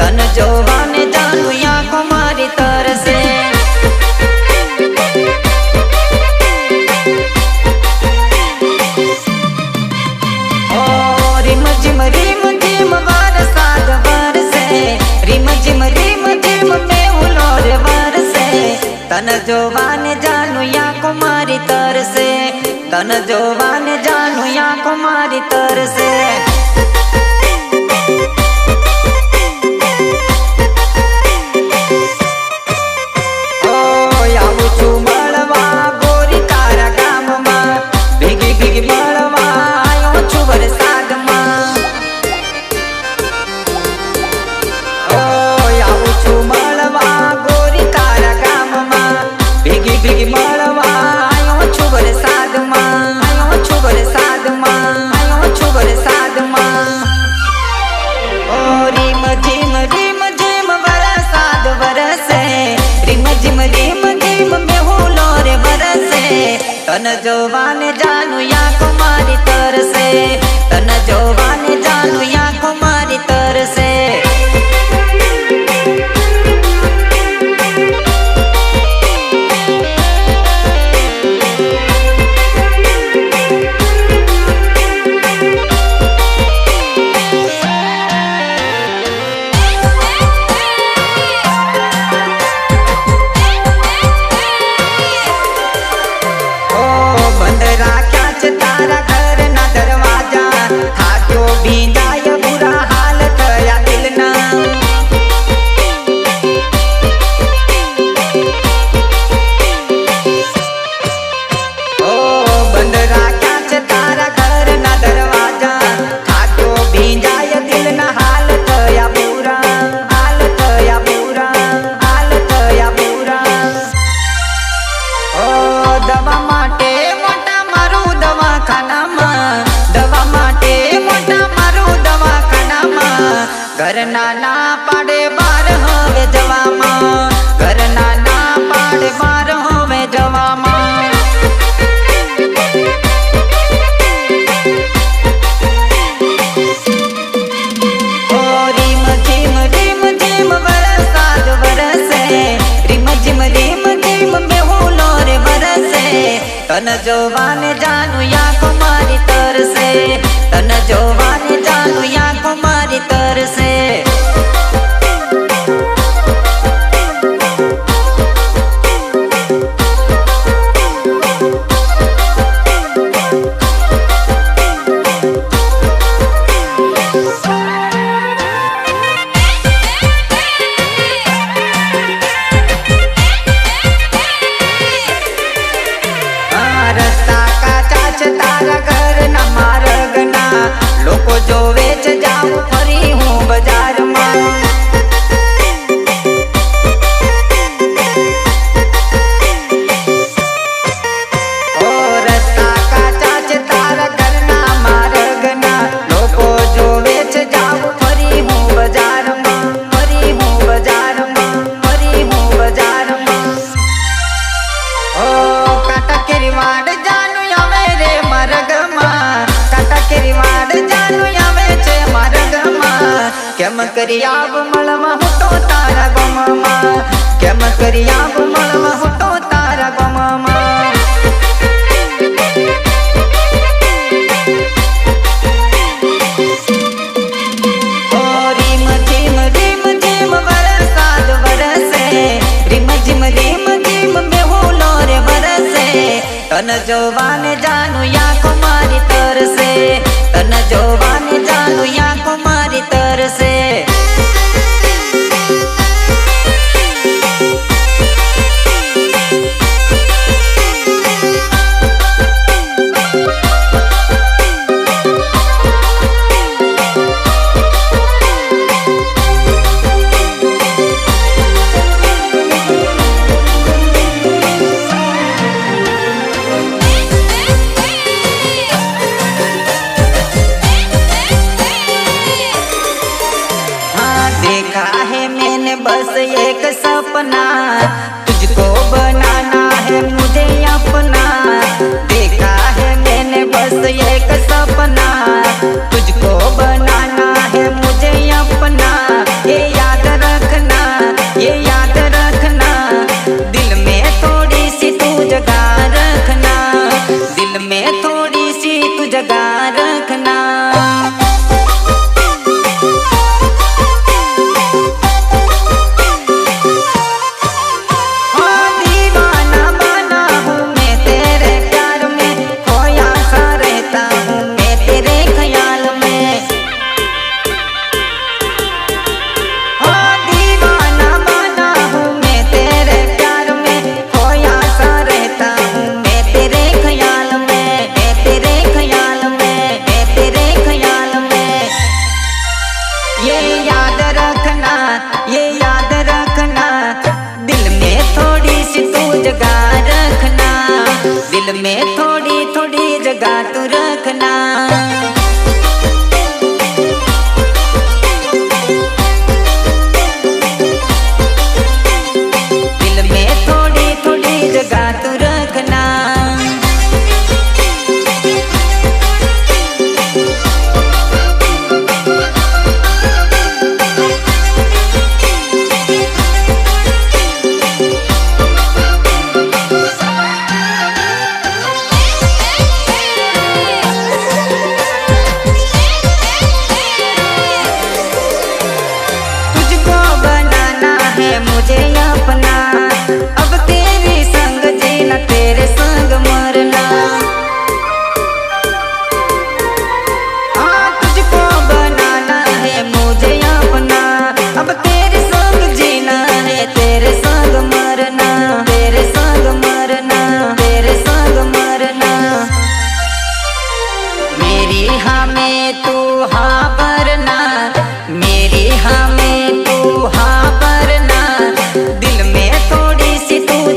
તન જોવાને જાનું આંખો મારી તરસે. રીમ જીમ રીમ જીમ, વાર સાદ વરસે. રીમ જીમ રીમ જીમ મેવું લોર વરસે. તન જોવાને જાનું આંખો મારી તરસે. तन जोवान जानू या कुमारी तोर से तन जोवान जानू या તન જોવાને જાનું આંખો મારી તરસે. તન જોવાને કરી આવ મળવા હતો તારા ગમમાં કેમ કરી આવ મળવા હતો તારા ગમમાં રીમ જીમ રીમ જીમ વરસાદ વરસે રીમ જીમ રીમ જીમ બેહુલો રે વરસે તન જોવાને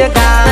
सी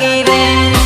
forgiven.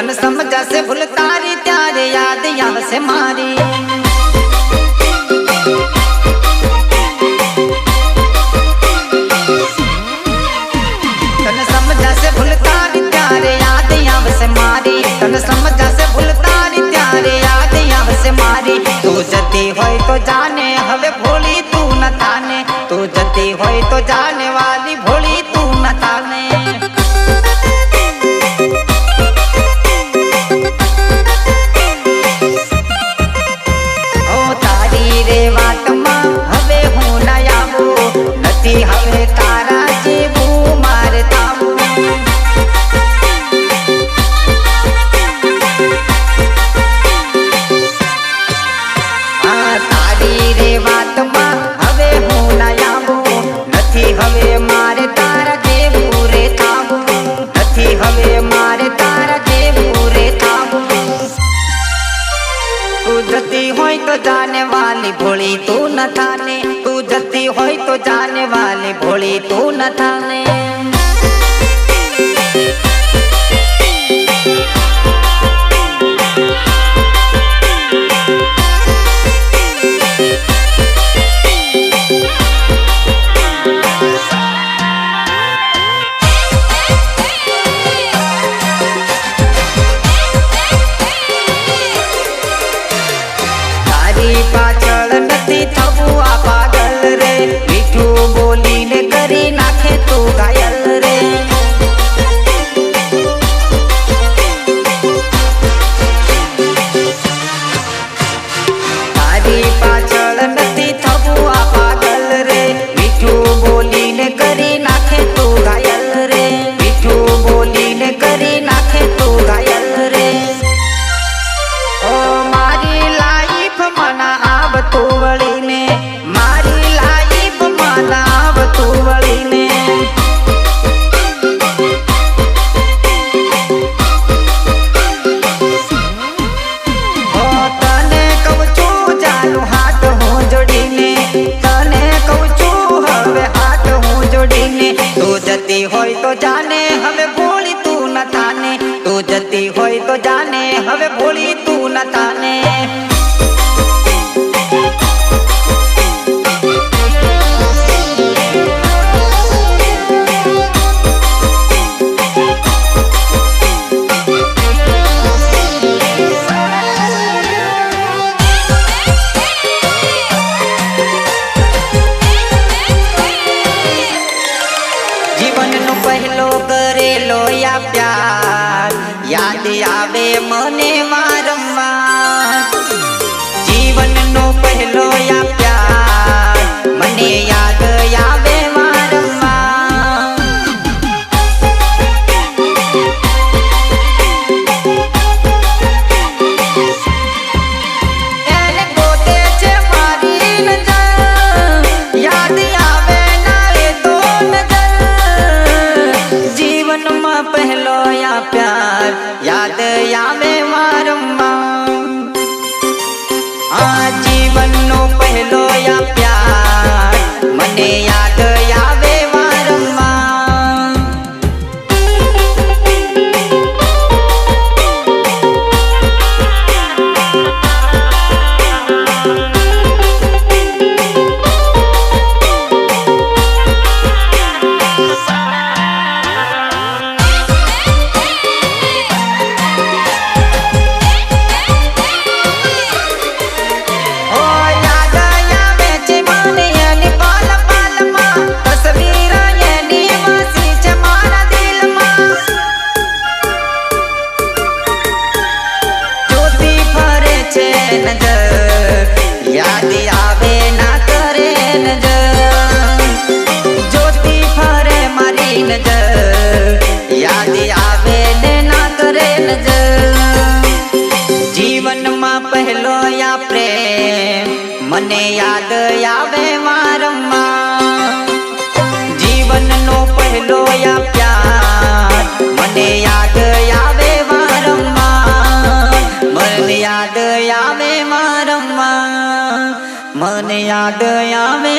तन समझा से भूल तारी, त्यारे याद यहाँ से मारी। तन से भूल तारी, त्यारे याद यहाँ से मारी। जती तो जाने, हवे भोली तू न थाने। तू जती हो तो जाने वाले तो भोली तू न थाने तू जती हो तो जाने वाली भोली तू न थाने जती हो तो जाने, हमें भोली तू न थाने। तू जती हो तो जाने, हमें भोली तू न थाने। જીવનનો પહેલો કરેલો આ પ્યાર. યાદ આવે મને વારંવાર. જીવનનો પહેલો આ મને યાદ yeah. યાદ આવે ને ના કરે જ જીવનમાં પહેલો યા પ્રેમ, મને યાદ આવે વારંવાર. જીવનનો પહેલો યા પ્યાર, મને યાદ આવે વારંવાર. મને યાદ આવે વારંવાર. મને યાદ આવે